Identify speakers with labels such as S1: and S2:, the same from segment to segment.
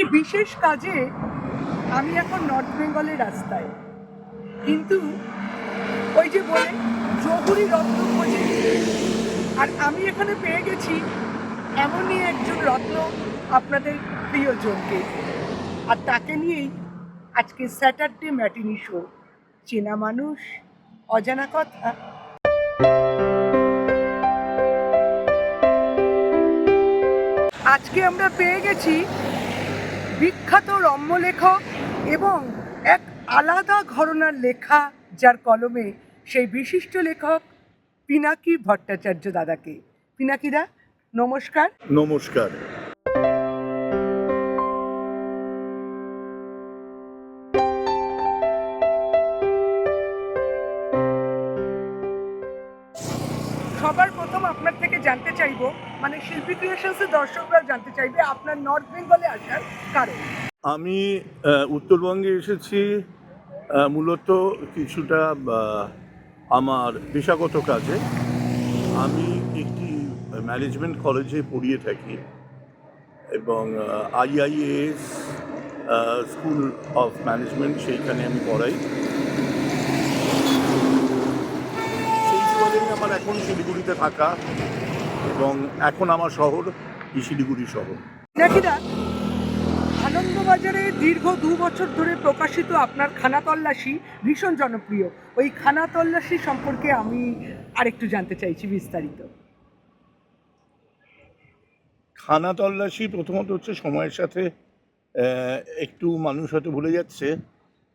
S1: একটি বিশেষ কাজে আমি এখন নর্থ বেঙ্গলের রাস্তায়। কিন্তু ওই যে বলে, জহুরি রত্ন খোঁজে আর আমি এখানে পেয়ে গেছি এমনই একজন রত্ন আপনাদের প্রিয়জনকে। আর তাকে নিয়েই আজকে স্যাটারডে ম্যাটিনি শো চেনা মানুষ, অজানা কথা। আজকে আমরা পেয়ে গেছি বিখ্যাত রম্য লেখক এবং এক আলাদা ঘরনার লেখা যার কলমে সেই বিশিষ্ট লেখক পিনাকি ভট্টাচার্য দাদাকে। পিনাকিদা, নমস্কার।
S2: নমস্কার।
S1: দর্শকরা জানতে চাইবে আপনার নর্থ বেঙ্গলে আসার কারণ।
S2: আমি উত্তরবঙ্গে এসেছি মূলত কিছুটা আমার পেশাগত কাজে। আমি একটি ম্যানেজমেন্ট কলেজে পড়িয়ে থাকি এবং আইআইএস স্কুল অফ ম্যানেজমেন্ট সেইখানে আমি পড়াই। সেই আমার এখন শিলিগুড়িতে থাকা। এবং এখন আমার শহর শিলিগুড়ি শহর।
S1: নাকিদা আনন্দবাজারে দীর্ঘ দু বছর ধরে প্রকাশিত আপনার খানা তল্লাশি ভীষণ জনপ্রিয়। ওই খানা তল্লাশি সম্পর্কে আমি আরেকটু জানতে চাইছি বিস্তারিত।
S2: খানা তল্লাশি প্রথমত হচ্ছে সময়ের সাথে একটু মানুষ হয়তো ভুলে যাচ্ছে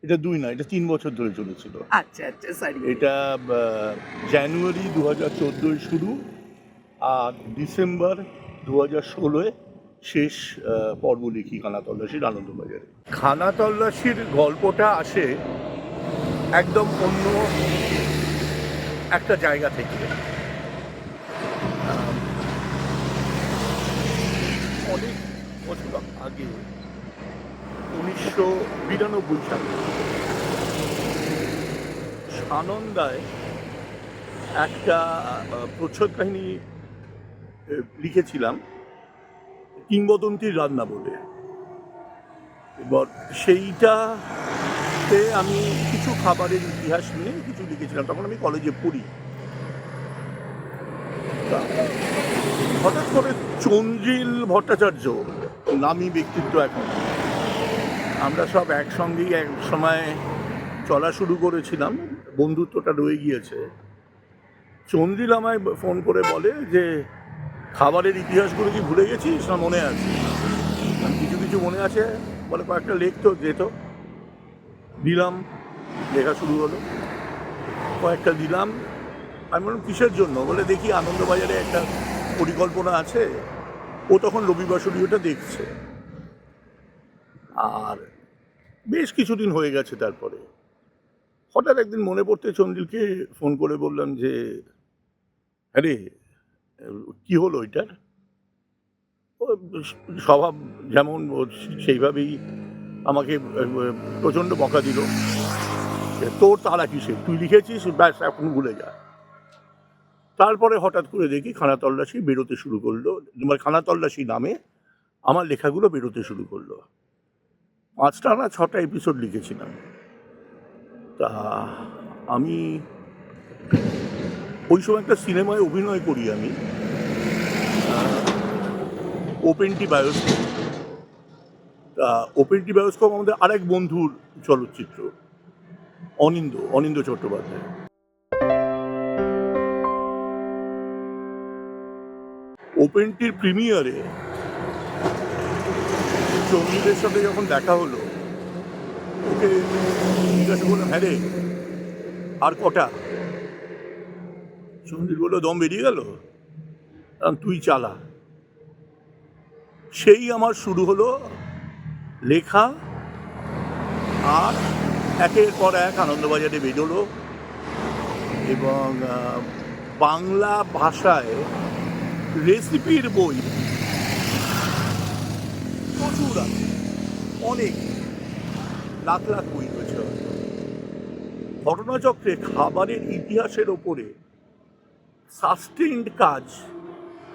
S2: এটা দুই না এটা তিন বছর ধরে চলেছিল।
S1: আচ্ছা আচ্ছা সরি
S2: এটা জানুয়ারি দু হাজার শুরু আর ডিসেম্বর দু হাজার ষোলোয় শেষ পর্ব লিখি খানা তল্লাশির আনন্দবাজারে। খানা তল্লাশির গল্পটা আসে একদম অন্য একটা জায়গা থেকে। অনেক বছর আগে উনিশশো বিরানব্বই সালে সানন্দায় একটা প্রচ্ছদ কাহিনী লিখেছিলাম, কিংবদন্তির রান্না বলে। এবার সেইটাতে আমি কিছু খাবারের ইতিহাস নিয়ে কিছু লিখেছিলাম, তখন আমি কলেজে পড়ি। হঠাৎ করে চন্দ্রিল ভট্টাচার্য নামী ব্যক্তিত্ব এখন। আমরা সব একসঙ্গেই এক সময় চলা শুরু করেছিলাম, বন্ধুত্বটা রয়ে গিয়েছে। চন্দ্রিল আমায় ফোন করে বলে যে খাবারের ইতিহাসগুলো কি ভুলে গেছিস না মনে আছে? কিছু কিছু মনে আছে। বলে কয়েকটা লেখ তো, যেত। দিলাম, লেখা শুরু হলো। কয়েকটা দিলাম। আমি বললাম, কিসের জন্য? বলে, দেখি আনন্দবাজারে একটা পরিকল্পনা আছে। ও তখন রবিবার ওটা দেখছে। আর বেশ কিছুদিন হয়ে গেছে তারপরে। হঠাৎ একদিন মনে পড়তে চন্দিলকে ফোন করে বললাম যে আরে কি হলো ওইটার স্বভাব যেমন সেইভাবেই আমাকে প্রচণ্ড বকা দিল। তোর তারা কিসে তুই লিখেছিস? ব্যাস, এখন ভুলে যা। তারপরে হঠাৎ করে দেখি খানা তল্লাশি বেরোতে শুরু করল। মানে খানা তল্লাশি নামে আমার লেখাগুলো বেরোতে শুরু করল। পাঁচটা না ছটা এপিসোড লিখেছিলাম। তা আমি ওই সময় একটা সিনেমায় অভিনয় করি আমি। ওপেনটি বায়োস্কোপ তা ওপেনটি বায়োস্কোপ আমাদের আরেক বন্ধুর চলচ্চিত্র। অনিন্দ অনিন্দ চট্টোপাধ্যায়। ওপেনটির প্রিমিয়ারে চন্দ্রীদের সাথে যখন দেখা হলো, ওকে জিজ্ঞাসা করলাম হ্যাঁ রে, আর কটা? চন্দ্রীর বলল, দম বেরিয়ে গেল? তুই চালা। সেই আমার শুরু হলো লেখা আর একের পর এক আনন্দবাজারে বেরোলো এবং বাংলা ভাষায় রেসিপির বই প্রচুর আছে, অনেক। লাখ লাখ বই রয়েছে। ঘটনাচক্রে খাবারের ইতিহাসের ওপরে সাস্টেন্ড কাজ।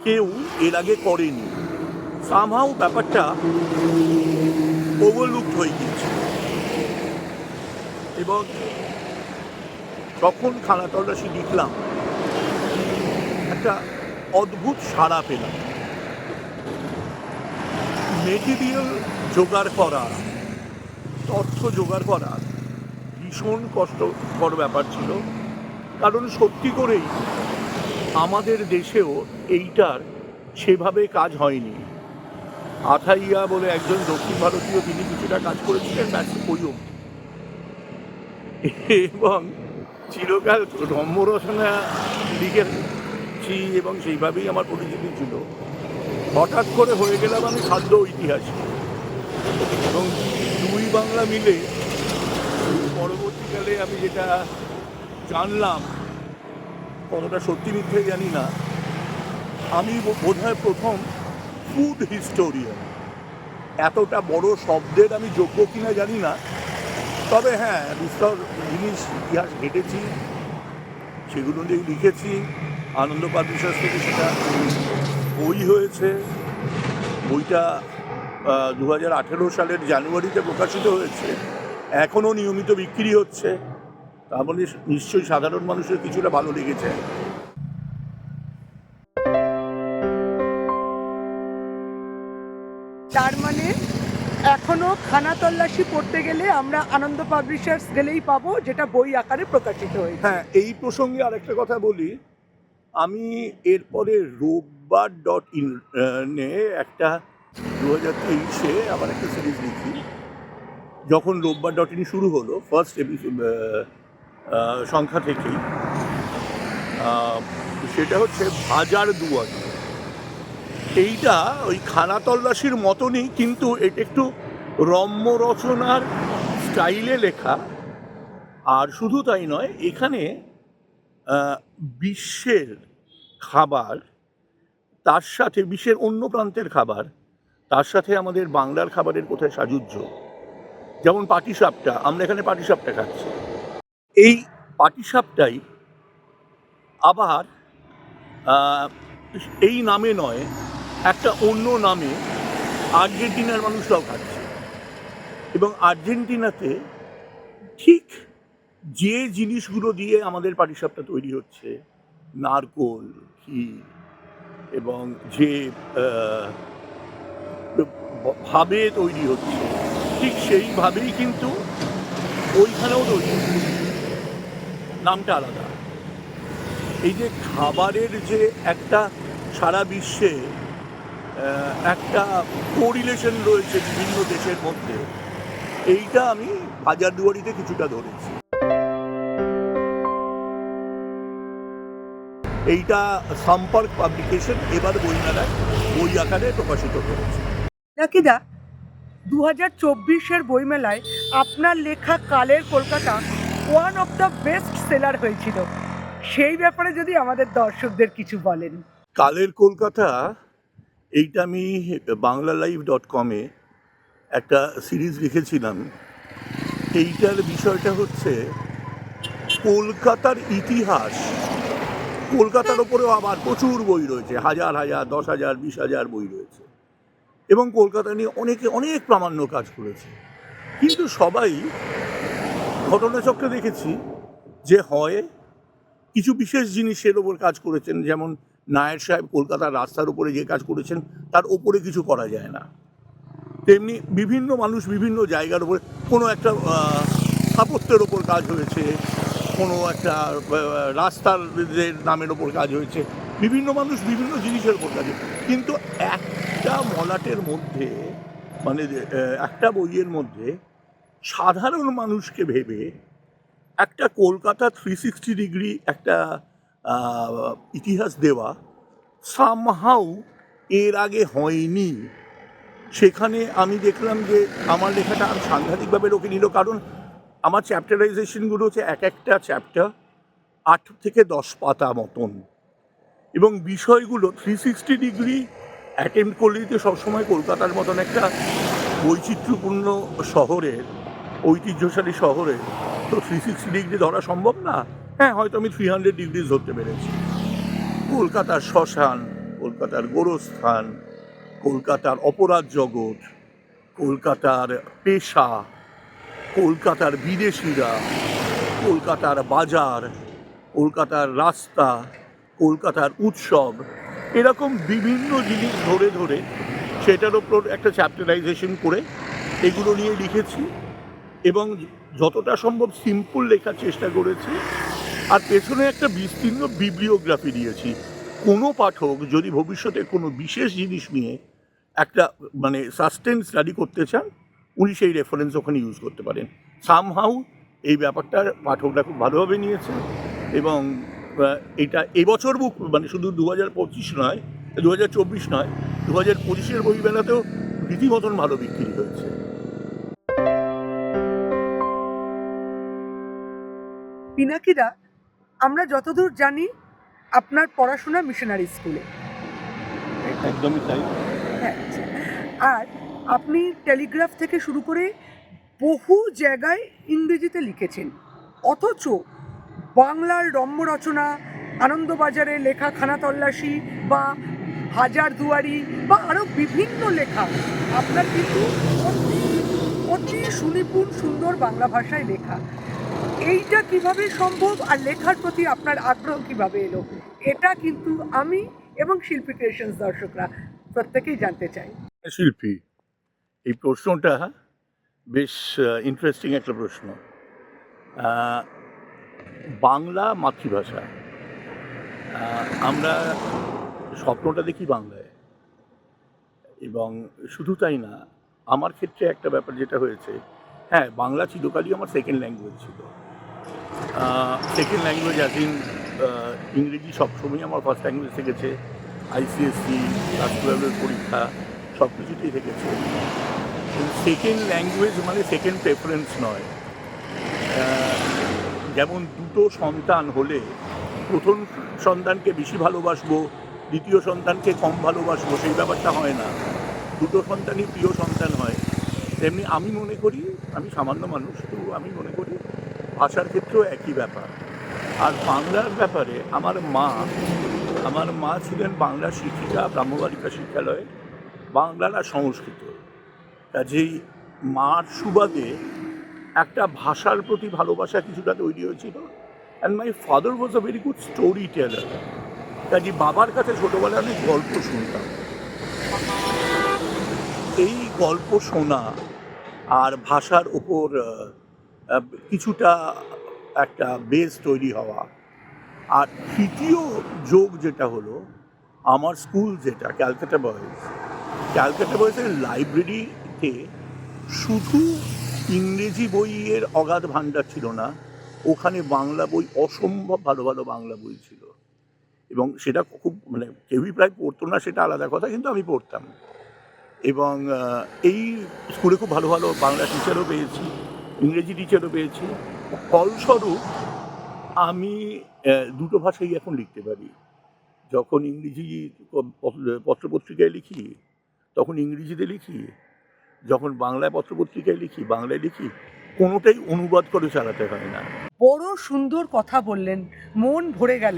S2: কেউ এর আগে করেনি। সামহাও ব্যাপারটা ওভারলুকড হয়ে গিয়েছে। এবং তখন খানা তল্লাশি লিখলাম একটা অদ্ভুত সাড়া পেলাম। মেটেরিয়াল জোগাড় করা, তথ্য জোগাড় করা ভীষণ কষ্টকর ব্যাপার ছিল। কারণ সত্যি করেই আমাদের দেশেও এইটার সেভাবে কাজ হয়নি। আথাইয়া বলে একজন দক্ষিণ ভারতীয় তিনি কিছুটা কাজ করেছিলেন, ব্যাস, ওই। এবং চিরকাল রম্য রচনা লিখেছি এবং সেইভাবেই আমার পরিচিতি ছিল। হঠাৎ করে হয়ে গেলাম আমি খাদ্য ঐতিহাসিক। এবং দুই বাংলা মিলে পরবর্তীকালে আমি যেটা জানলাম কতটা সত্যি মিথ্যে জানি না। আমি বোধ হয় প্রথম ফুড হিস্টোরিয়ান এতটা বড় শব্দের আমি যোগ্য কিনা জানি না। তবে হ্যাঁ বিস্তর জিনিস ইতিহাস ঘেটেছি, সেগুলো নিয়ে লিখেছি। আনন্দ পাবলিশার্স থেকে সেটা বই হয়েছে। বইটা দু হাজার আঠেরো সালের জানুয়ারিতে প্রকাশিত হয়েছে। এখনও নিয়মিত বিক্রি হচ্ছে। তার বলে নিশ্চয়ই সাধারণ মানুষের কিছুটা ভালো লেগেছে।
S1: তার মানে এখনও খানা তল্লাশি পড়তে গেলে আমরা আনন্দ পাবলিশার্স গেলেই পাবো যেটা বই আকারে প্রকাশিত হয়েছে।
S2: হ্যাঁ এই প্রসঙ্গে আরেকটা কথা বলি। আমি এরপরে রোববার ডট ইন একটা দু হাজার তেইশে আবার একটা সিরিজ লিখি। যখন রোববার ডট ইন শুরু হলো ফার্স্ট সংখ্যা থেকেই। সেটা হচ্ছে হাজার দুয়ারি। এইটা ওই খানা তল্লাশির মতনই, কিন্তু এটা একটু রম্য রচনার স্টাইলে লেখা। আর শুধু তাই নয়, এখানে বিশ্বের খাবার, তার সাথে বিশ্বের অন্য প্রান্তের খাবার, তার সাথে আমাদের বাংলার খাবারের কোথায় সাযুজ্য। যেমন পাটিসাপটা, আমরা এখানে পাটিসাপটা খাচ্ছি। এই পাটিসাপটাই আবার এই নামে নয়, একটা অন্য নামে আর্জেন্টিনার মানুষরাও খাচ্ছে এবং আর্জেন্টিনাতে ঠিক যে জিনিসগুলো দিয়ে আমাদের পাটিসাপটা তৈরি হচ্ছে, নারকোল, ঘি এবং যে ভাবে তৈরি হচ্ছে, ঠিক সেইভাবেই কিন্তু ওইখানেও তৈরি হচ্ছে। নামটা আলাদা। এই যে খাবারের যে একটা সারা বিশ্বে একটা কোরিলেশন রয়েছে বিভিন্ন দেশের মধ্যে, এইটা আমি হাজারদুয়ারিতে কিছুটা ধরেছি। এইটা সম্পর্ক পাবলিকেশন এবার বইমেলায়, বই আকারে প্রকাশিত করেছে
S1: দু হাজার চব্বিশের বইমেলায় আপনার লেখা Kaler Kolkata one of the best seller হয়েছিল। সেই ব্যাপারে যদি আমাদের দর্শকদের কিছু বলেন।
S2: কালের কলকাতা, এইটা আমি বাংলা লাইভ ডট কমে একটা সিরিজ লিখেছিলাম। এইটার বিষয়টা হচ্ছে, কলকাতার ইতিহাস, কলকাতার ওপরেও আবার প্রচুর বই রয়েছে, হাজার হাজার, দশ হাজার, বিশ হাজার বই রয়েছে। এবং কলকাতা নিয়ে অনেকে অনেক প্রামাণ্য কাজ করেছে। কিন্তু সবাই ঘটনাচক্রে দেখেছি যে হয় কিছু বিশেষ জিনিসের ওপর কাজ করেছেন, যেমন নায়ের সাহেব কলকাতার রাস্তার উপরে যে কাজ করেছেন, তার ওপরে কিছু করা যায় না তেমনি বিভিন্ন মানুষ বিভিন্ন জায়গার উপরে কোনো একটা স্থাপত্যের ওপর কাজ হয়েছে, কোনো একটা রাস্তার নামের ওপর কাজ হয়েছে, বিভিন্ন মানুষ বিভিন্ন জিনিসের ওপর কাজ হয়েছে। কিন্তু একটা মলাটের মধ্যে মানে একটা বইয়ের মধ্যে সাধারণ মানুষকে ভেবে একটা কলকাতা থ্রি সিক্সটি ডিগ্রি একটা ইতিহাস দেওয়া সামহাউ এর আগে হয়নি। সেখানে আমি দেখলাম যে আমার লেখাটা আর সাংঘাতিকভাবে লোকে নিল। কারণ আমার চ্যাপ্টারাইজেশনগুলো হচ্ছে এক একটা চ্যাপ্টার আট থেকে দশ পাতা মতন। এবং বিষয়গুলো থ্রি সিক্সটি ডিগ্রি অ্যাটেম্প করলেই তো সবসময় কলকাতার মতন একটা বৈচিত্র্যপূর্ণ শহরের ঐতিহ্যশালী শহরে। তো থ্রি সিক্সটি ডিগ্রি ধরা সম্ভব না? হ্যাঁ হয়তো আমি থ্রি হান্ড্রেড ডিগ্রিজ ধরতে পেরেছি। কলকাতার শ্মশান, কলকাতার গোরস্থান, কলকাতার অপরাধ জগৎ, কলকাতার পেশা, কলকাতার বিদেশিরা, কলকাতার বাজার, কলকাতার রাস্তা, কলকাতার উৎসব, এরকম বিভিন্ন জিনিস ধরে ধরে সেটার ওপর একটা চ্যাপ্টারাইজেশন করে এগুলো নিয়ে লিখেছি। এবং যতটা সম্ভব সিম্পল লেখার চেষ্টা করেছি। আর পেছনে একটা বিস্তীর্ণ বিব্লিওগ্রাফি দিয়েছি। কোনো পাঠক যদি ভবিষ্যতে কোনো বিশেষ জিনিস নিয়ে একটা মানে সাস্টেন স্টাডি করতে চান, উনি সেই রেফারেন্স ওখানে ইউজ করতে পারেন। সামহাউ এই ব্যাপারটা পাঠকরা খুব ভালোভাবে নিয়েছে এবং এটা এবছর বুক মানে শুধু দু হাজার পঁচিশ নয় দু হাজার চব্বিশ নয় দু হাজার পঁচিশের বইমেলাতেও রীতিমতন ভালো বিক্রি হয়েছে।
S1: পিনাকিদা আমরা যতদূর জানি আপনার পড়াশোনা মিশনারি স্কুলে
S2: একদমই তাই।
S1: হ্যাঁ। আর আপনি টেলিগ্রাফ থেকে শুরু করে বহু জায়গায় ইংরেজিতে লিখেছেন। অথচ বাংলার রম্য রচনা আনন্দবাজারে লেখা খানা তল্লাশি বা হাজার দুয়ারি বা আরও বিভিন্ন লেখা আপনার কিন্তু অতি সুনিপুণ সুন্দর বাংলা ভাষায় লেখা। এইটা কীভাবে সম্ভব আর লেখার প্রতি আপনার আগ্রহ কীভাবে এলো? এটা কিন্তু আমি এবং শিল্পী ক্রিয়েশনস দর্শকরা প্রত্যেকেই জানতে চাই।
S2: শিল্পী, এই প্রশ্নটা বেশ ইন্টারেস্টিং একটা প্রশ্ন। বাংলা মাতৃভাষা আমরা স্বপ্নটা দেখি বাংলায়। এবং শুধু তাই না, আমার ক্ষেত্রে একটা ব্যাপার যেটা হয়েছে হ্যাঁ বাংলা চিরকালই আমার সেকেন্ড ল্যাঙ্গুয়েজ ছিল। সেকেন্ড ল্যাঙ্গুয়েজ অ্যাজ ইন ইংরেজি সবসময় আমার ফার্স্ট ল্যাঙ্গুয়েজ থেকেছে। আইসিএসসি ক্লাস টুয়েলভের পরীক্ষা সব কিছুতেই থেকেছে সেকেন্ড ল্যাঙ্গুয়েজ মানে সেকেন্ড প্রেফারেন্স নয়। যেমন দুটো সন্তান হলে প্রথম সন্তানকে বেশি ভালোবাসবো, দ্বিতীয় সন্তানকে কম ভালোবাসবো, সেই ব্যাপারটা হয় না। দুটো সন্তানই প্রিয় সন্তান হয়। তেমনি আমি মনে করি, আমি সামান্য মানুষ, তো আমি মনে করি ভাষার ক্ষেত্রেও একই ব্যাপার। আর বাংলার ব্যাপারে আমার মা আমার মা ছিলেন বাংলা শিক্ষিকা, ব্রাহ্মবালিকা শিক্ষালয়ে বাংলার আর সংস্কৃত। কাজেই মার সুবাদে একটা ভাষার প্রতি ভালোবাসা কিছুটা তৈরি হয়েছিল। And my father was a very good story teller কাজে বাবার কাছে ছোটোবেলায় অনেক গল্প শুনতাম। এই গল্প শোনা আর ভাষার ওপর কিছুটা একটা বেস তৈরি হওয়া। আর তৃতীয় যোগ যেটা হলো, আমার স্কুল যেটা, ক্যালকাটা বয়েজ ক্যালকাটা বয়েজের লাইব্রেরিতে শুধু ইংরেজি বইয়ের অগাধ ভাণ্ডার ছিল না, ওখানে বাংলা বই, অসম্ভব ভালো ভালো বাংলা বই ছিল। এবং সেটা খুব মানে কেউই প্রায় পড়তো না, সেটা আলাদা কথা, কিন্তু আমি পড়তাম। এবং এই স্কুলে খুব ভালো ভালো বাংলা টিচারও পেয়েছি। ইংরেজি টিচারও পেয়েছি। ফলস্বরূপ, আমি দুটো ভাষাই এখন লিখতে পারি। যখন ইংরেজি পত্রপত্রিকায় লিখি, তখন ইংরেজিতে লিখি, যখন বাংলায় পত্রপত্রিকায় লিখি, বাংলায় লিখি, কোনোটাই অনুবাদ করে চালাতে হয় না।
S1: বড় সুন্দর কথা বললেন, মন ভরে গেল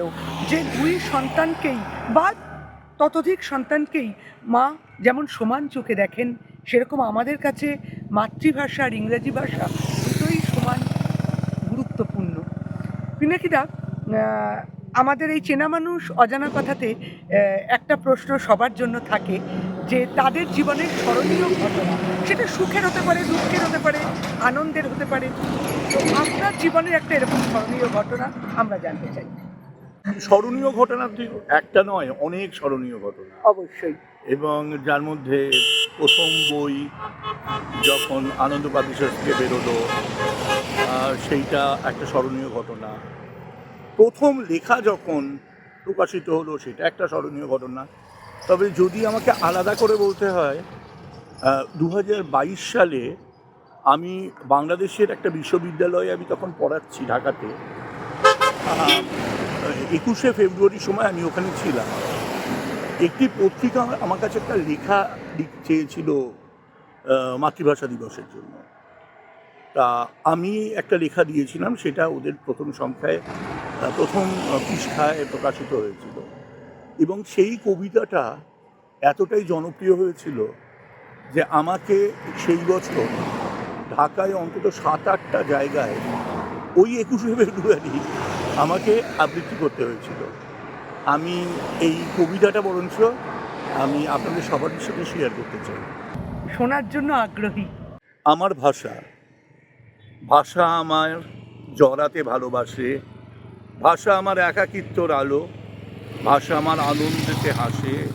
S1: যে দুই সন্তানকেই বা ততোধিক সন্তানকেই মা যেমন সমান চোখে দেখেন, সেরকম আমাদের কাছে মাতৃভাষা আর ইংরাজি ভাষা দুটোই সমান গুরুত্বপূর্ণ। পিনাকিদা আমাদের এই চেনা মানুষ অজানা কথাতে একটা প্রশ্ন সবার জন্য থাকে যে, তাদের জীবনের স্মরণীয় ঘটনা, সেটা সুখের হতে পারে, দুঃখের হতে পারে, আনন্দের হতে পারে। তো আপনার জীবনের একটা এরকম স্মরণীয় ঘটনা আমরা জানতে চাই।
S2: স্মরণীয় ঘটনা ঠিক একটা নয় অনেক স্মরণীয় ঘটনা।
S1: অবশ্যই।
S2: এবং যার মধ্যে প্রথম বই যখন আনন্দ পাবলিশার্স থেকে বেরোলো সেইটা একটা স্মরণীয় ঘটনা। প্রথম লেখা যখন প্রকাশিত হলো সেটা একটা স্মরণীয় ঘটনা। তবে যদি আমাকে আলাদা করে বলতে হয় দু হাজার বাইশ সালে আমি বাংলাদেশের একটা বিশ্ববিদ্যালয়ে আমি তখন পড়াচ্ছি ঢাকাতে। একুশে ফেব্রুয়ারির সময় আমি ওখানে ছিলাম। একটি পত্রিকা আমার কাছে একটা লেখা চেয়েছিল মাতৃভাষা দিবসের জন্য। তা আমি একটা লেখা দিয়েছিলাম, সেটা ওদের প্রথম সংখ্যায় প্রথম পৃষ্ঠায় প্রকাশিত হয়েছিল। এবং সেই কবিতাটা এতটাই জনপ্রিয় হয়েছিল যে আমাকে সেই বছর ঢাকায় অন্তত সাত আটটা জায়গায় ওই একুশে ফেব্রুয়ারি আমাকে আবৃত্তি করতে হয়েছিল। আমি এই কবিতাটা বরঞ্চ আমি আপনাদের সবার সাথে শেয়ার করতে চাই।
S1: শোনার জন্য আগ্রহী।
S2: আমার ভাষা। ভাষা আমার জড়াতে ভালোবাসে। ভাষা আমার একাকিত্বর আলো। ভাষা আমার আনন্দেতে হাসে।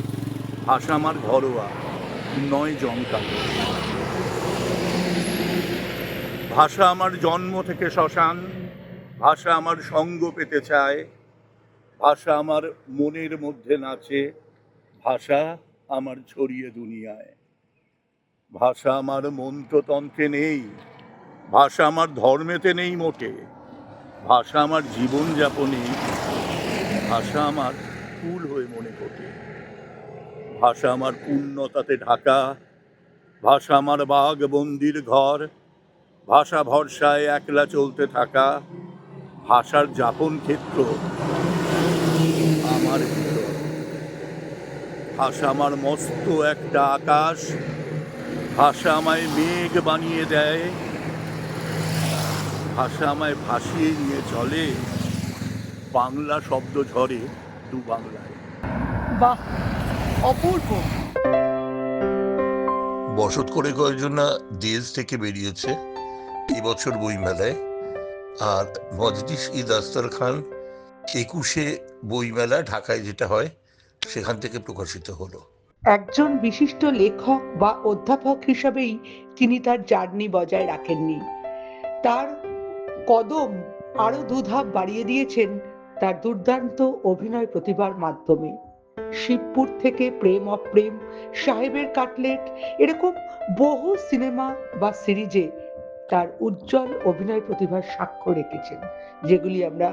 S2: ভাষা আমার ঘরোয়া নয় জমকালো। ভাষা আমার জন্ম থেকে শ্মশান। ভাষা আমার সঙ্গ পেতে চায়, ভাষা আমার মনের মধ্যে নাচে, ভাষা আমার ছড়িয়ে দুনিয়ায়। ভাষা আমার মন্ত্রতন্ত্রে নেই, ভাষা আমার ধর্মেতে নেই মোটে, ভাষা আমার জীবনযাপনে, ভাষা আমার ফুল হয়ে মনে ফোটে ভাষা আমার পূর্ণতাতে ঢাকা, ভাষা আমার বাঘ বন্দির ঘর, ভাষা ভরসায় একলা চলতে থাকা ভাষার যাপন ক্ষেত্র আমার ভিতর। ভাষা আমার মস্ত একটা আকাশ। ভাষা আমায় মেঘ বানিয়ে দেয়। ভাষা আমায় ভাসিয়ে নিয়ে চলে। বাংলা শব্দ ঝরে দু বাংলায়।
S1: বাহ অপূর্ব।
S3: বসত করে কয়েকজন না দেশ থেকে বেরিয়েছে। এবছর বইমেলায়। আর মজলিস ই দাস্তার খান একুশে বইমেলা ঢাকায় যেটা হয়, সেখান থেকে প্রকাশিত হলো।
S4: একজন বিশিষ্ট লেখক বা অধ্যাপক হিসাবেই তিনি তার জার্নি বজায় রাখেননি। তার কদম আরও দুধাপ বাড়িয়ে দিয়েছেন তার দুর্দান্ত অভিনয় প্রতিভার মাধ্যমে। শিবপুর থেকে প্রেম অপ্রেম, সাহেবের কাটলেট, এরকম বহু সিনেমা বা সিরিজে তার উজ্জ্বল অভিনয় প্রতিভার সাক্ষ্য রেখেছেন যেগুলি আমরা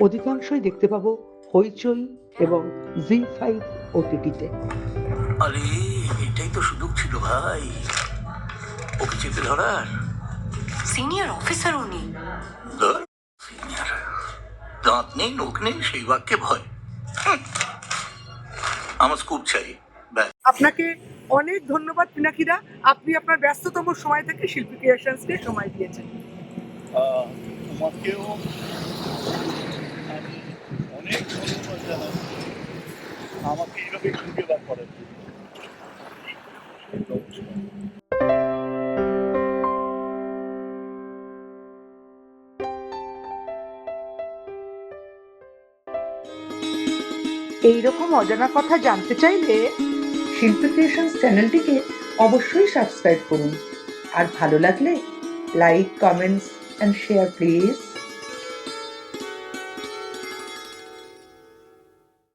S4: অধিকাংশই দেখতে পাবো হইচই এবং জি ফাইভ ওটিটিতে।
S3: আরে এটাই তো সুযোগ ছিল ভাই। ওকে চেপে ধরার?
S5: সিনিয়র অফিসার উনি।
S3: সিনিয়র। দাঁত নেই নোখ নেই সেই বাক্যে ভয়। আমার স্কুপ চাই।
S1: আপনাকে অনেক ধন্যবাদ পিনাকিদা। আপনি আপনার ব্যস্ততম সময় থেকে শিল্পী ক্রিয়েশনসকে সময় দিয়েছেন।
S2: তোমাকেও আমি অনেক ধন্যবাদ জানাই আমাকে এইভাবে খুঁজে বার করার জন্য।
S4: এইরকম অজানা কথা জানতে চাইলে শিল্পী ক্রিয়েশনস চ্যানেলটিকে অবশ্যই সাবস্ক্রাইব করুন। আর ভালো লাগলে like comments and share please